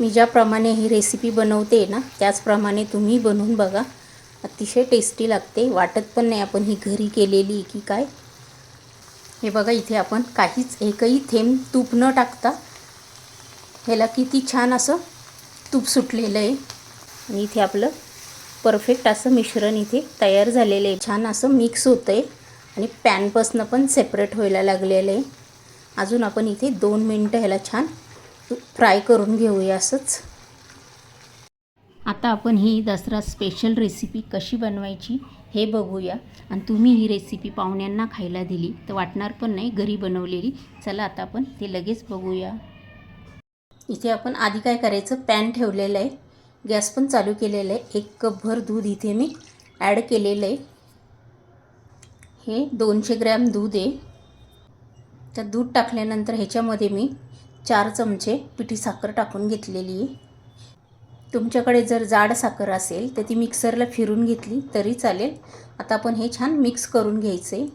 मी ज्याप्रमाणे ही रेसिपी बनवते ना त्याचप्रमाणे तुम्ही बनवून बघा. अतिशय टेस्टी लागते. वाटत पण नाही आपण ही घरी केलेली की काय. हे बघा इथे आपण काहीच एकही थेंब तूप न टाकता ह्याला किती छान असं तूप सुटलेलं आहे. आणि इथे आपलं परफेक्ट असं मिश्रण इथे तयार झालेलं आहे. छान असं मिक्स होतं आहे आणि पॅनपासनं पण सेपरेट व्हायला लागलेलं आहे. अजून आपण इथे दोन मिनटं ह्याला छान फ्राय करून घेऊया असंच. आता आपण ही दसरा स्पेशल रेसिपी कशी बनवायची हे बघूया. आणि तुम्ही ही रेसिपी पाहुण्यांना खायला दिली तर वाटणार पण नाही घरी बनवलेली. चला आता आपण ते लगेच बघूया. इथे आपण आधी काय करायचं पॅन ठेवलेलं आहे. गॅस पण चालू केलेलं आहे. एक कपभर दूध इथे मी ॲड केलेलं आहे. हे दोनशे ग्रॅम दूध आहे. त्यात दूध टाकल्यानंतर ह्याच्यामध्ये मी चार चमचे पिठी साखर टाकून घेतलेली आहे. तुमच्याकडे जर जाड साखर असेल तर ती मिक्सरला फिरून घेतली तरी चालेल. आता आपण हे छान मिक्स करून घ्यायचं. आहे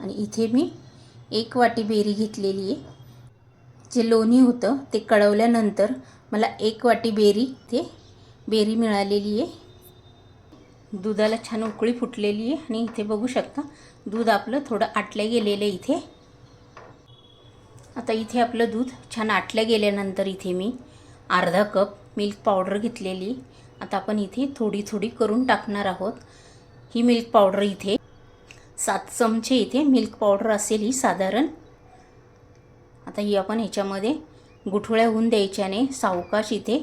आणि इथे मी एक वाटी बेरी घेतलेली आहे. जे लोणी होतं ते कळवल्यानंतर मला एक वाटी बेरी ते बेरी मिळालेली आहे. दुधाला छान उकळी फुटलेली आहे. आणि इथे बघू शकता दूध आपलं थोडं आटलं गेलेलं आहे इथे. आता इथे आपलं दूध छान आटलं गेल्यानंतर इथे मी अर्धा कप मिल्क पावडर घेतलेली. आता आपण इथे थोडी थोडी करून टाकणार आहोत. ही मिल्क पावडर इथे सात चमचे इथे मिल्क पावडर असेल ही साधारण. आता ही आपण ह्याच्यामध्ये गुठळ्या होऊन द्यायच्याने सावकाश इथे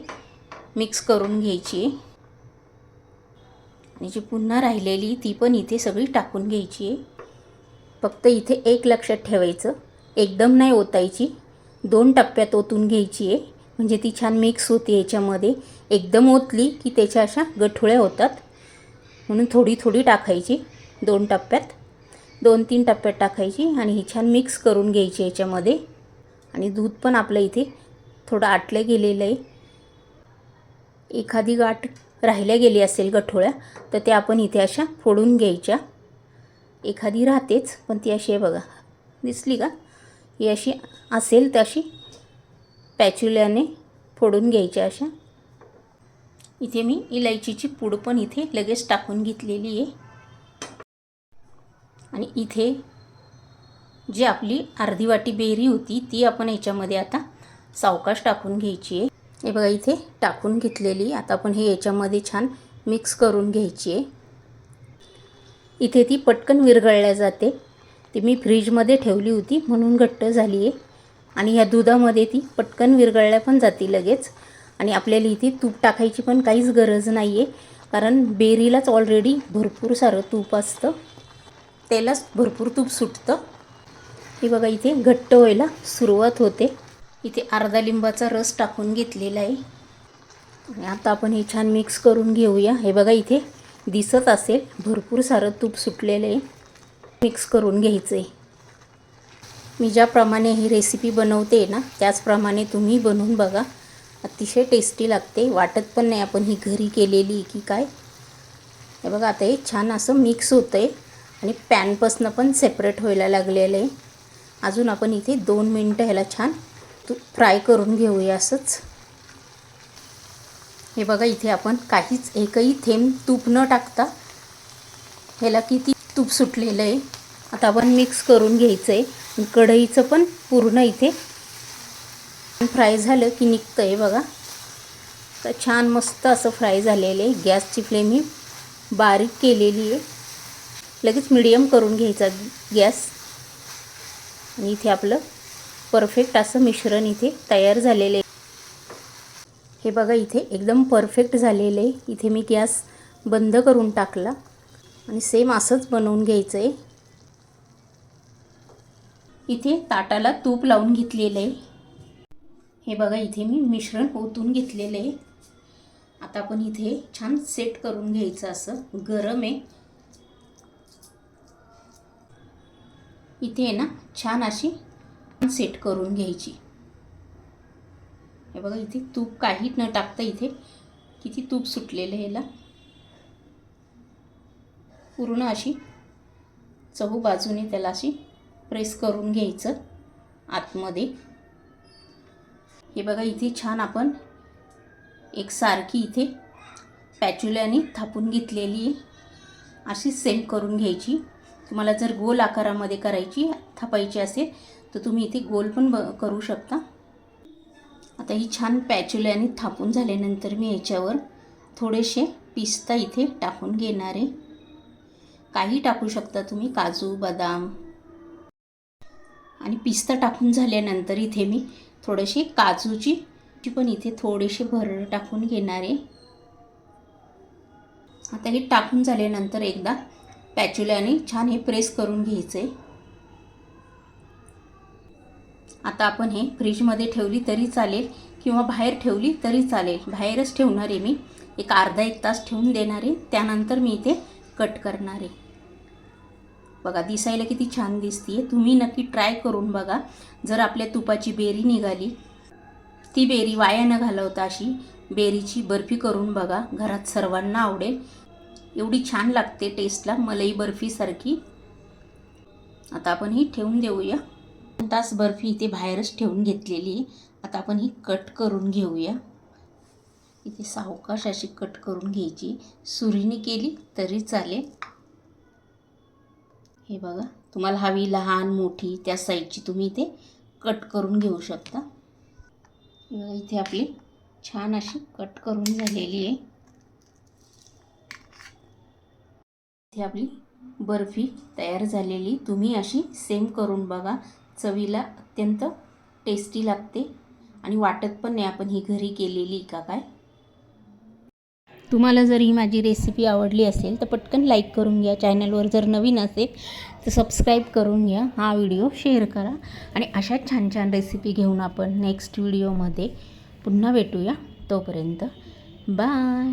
मिक्स करून घ्यायची. आणि जी पुन्हा राहिलेली ती पण इथे सगळी टाकून घ्यायची. आहे फक्त इथे एक लक्षात ठेवायचं. एकदम नाही ओतायची. दोन टप्प्यात ओतून घ्यायची आहे. म्हणजे ती छान मिक्स होते याच्यामध्ये. एकदम ओतली की त्याच्या अशा गठुळ्या होतात. म्हणून थोडी थोडी टाकायची दोन टप्प्यात. दोन तीन टप्प्यात टाकायची आणि ही छान मिक्स करून घ्यायची याच्यामध्ये. आणि दूध पण आपलं इथे थोडं आटलं गेलेलं आहे. एखादी गाठ राहिल्या गेली असेल गठोळ्या तर त्या आपण इथे अशा फोडून घ्यायच्या. एखादी राहतेच पण ती अशी आहे बघा. दिसली का? अशी असेल तर अशी पॅच्युल्याने फोडून घ्यायच्या अशा. इथे मी इलायचीची पूड पण इथे लगेच टाकून घेतलेली आहे. आणि इथे जी आपली अर्धी वाटी बेरी होती ती आपण याच्यामध्ये आता सावकाश टाकून घ्यायची आहे. हे बघा इथे टाकून घेतलेली आता आपण हे याच्यामध्ये छान मिक्स करून घ्यायची आहे. इथे ती पटकन विरघळल्या जाते. ती मी फ्रीजमध्ये ठेवली होती म्हणून घट्ट झाली आहे आणि ह्या दुधामध्ये ती पटकन विरघळल्या पण जाते लगेच. आणि आपल्याला इथे तूप टाकायची पण काहीच गरज नाही आहे कारण बेरीलाच ऑलरेडी भरपूर सारं तूप असतं. त्यालाच भरपूर तूप सुटतं. हे बघा इथे घट्ट व्हायला सुरुवात होते. इथे अर्धा लिंबाचा रस टाकून घेतलेला आहे. आणि आता आपण हे छान मिक्स करून घेऊया. हे बघा इथे दिसत असेल भरपूर सारं तूप सुटलेलं आहे. मिक्स करून घ्यायचं. आहे मी ज्याप्रमाणे ही रेसिपी बनवते ना त्याचप्रमाणे तुम्ही बनवून बघा. अतिशय टेस्टी लागते. वाटत पण नाही आपण ही घरी केलेली की काय. हे बघा आता हे छान असं मिक्स होतं आहे आणि पॅनपासनं पण सेपरेट व्हायला लागलेलं आहे. अजून आपण इथे दोन मिनटं ह्याला छान तू फ्राय करून घेऊया असंच. हे बघा इथे आपण काहीच एकही थेंब तूप न टाकता ह्याला किती तूप सुटलेलं आहे. आता आपण मिक्स करून घ्यायचं आहे कढईचं पण पूर्ण इथे फ्राय झालं की निघतं आहे बघा. तर छान मस्त असं फ्राय झालेलं आहे. गॅसची फ्लेम ही बारीक केलेली आहे. लगेच मिडियम करून घ्यायचा गॅस. आणि इथे आपलं परफेक्ट असं मिश्रण इथे तयार झालेलं आहे. हे बघा इथे एकदम परफेक्ट झालेलं आहे. इथे मी गॅस बंद करून टाकला. आणि सेम असंच बनवून घ्यायचं आहे इथे ताटाला तूप लावून घेतलेलं आहे हे बघा इथे मी मिश्रण ओतून घेतलेलं आहे आता आपण इथे छान सेट करून घ्यायचं असं. गरम आहे. इथे आहे ना छान अशी सेट करून घ्यायची. हे बघा इथे तूप काही न टाकता इथे किती तूप सुटलेलं ह्याला पूर्ण अशी चहू बाजूने त्याला अशी प्रेस करून घ्यायचं आतमध्ये. हे बघा इथे छान आपण एक सारखी इथे पॅच्युल्याने थापून घेतलेली आहे. अशी सेम करून घ्यायची. तुम्हाला जर गोल आकारामध्ये करायची थापायची असेल तर तुम्ही इथे गोल पण ब करू शकता. आता ही छान पॅच्युल्याने थापून झाल्यानंतर मी याच्यावर थोडेसे पिस्ता इथे टाकून घेणार आहे. काही टाकू शकता तुम्ही? काजू बदाम. आणि पिस्ता टाकून झाल्यानंतर इथे मी थोडेसे काजूची पण इथे थोडेसे भरड टाकून घेणार आहे. आता हे टाकून झाल्यानंतर एकदा पॅच्युल्याने छान हे प्रेस करून घ्यायचं. आहे आता आपण हे फ्रीजमध्ये ठेवली तरी चालेल किंवा बाहेर ठेवली तरी चालेल. बाहेरच ठेवणार आहे मी. एक अर्धा एक तास ठेवून देणार आहे. त्यानंतर मी इथे कट करणार आहे. बघा दिसायला किती छान दिसते तुम्ही नक्की ट्राय करून बघा. जर आपल्या तुपाची बेरी निघाली ती बेरी वाया न घालवता अशी बेरीची बर्फी करून बघा. घरात सर्वांना आवडेल. एवढी छान लागते टेस्टला मलई बर्फीसारखी आता आपण ही ठेवून देऊया. तास बर्फी इथे बाहेरच ठेवून घेतलेली आता आपण ही कट करून घेऊया. इथे सावकाश अशी कट करून घ्यायची. सुरीने केली तरी चालेल. हे बघा तुम्हाला हवी लहान मोठी त्या साईजची तुम्ही इथे कट करून घेऊ शकता. इथे आपली छान अशी कट करून झालेली आहे. इथे आपली बर्फी तयार झालेली तुम्ही अशी सेम करून बघा. चवीला अत्यंत टेस्टी लागते आणि वाटत पण नाही आपण ही घरी केलेली का काय. तुम्हाला जर ही माझी रेसिपी आवडली असेल तर पटकन लाईक करून घ्या. चॅनलवर जर नवीन असेल तर सबस्क्राईब करून घ्या. हा व्हिडिओ शेअर करा. आणि अशा छान छान रेसिपी घेऊन आपण नेक्स्ट व्हिडिओमध्ये पुन्हा भेटूया. तोपर्यंत बाय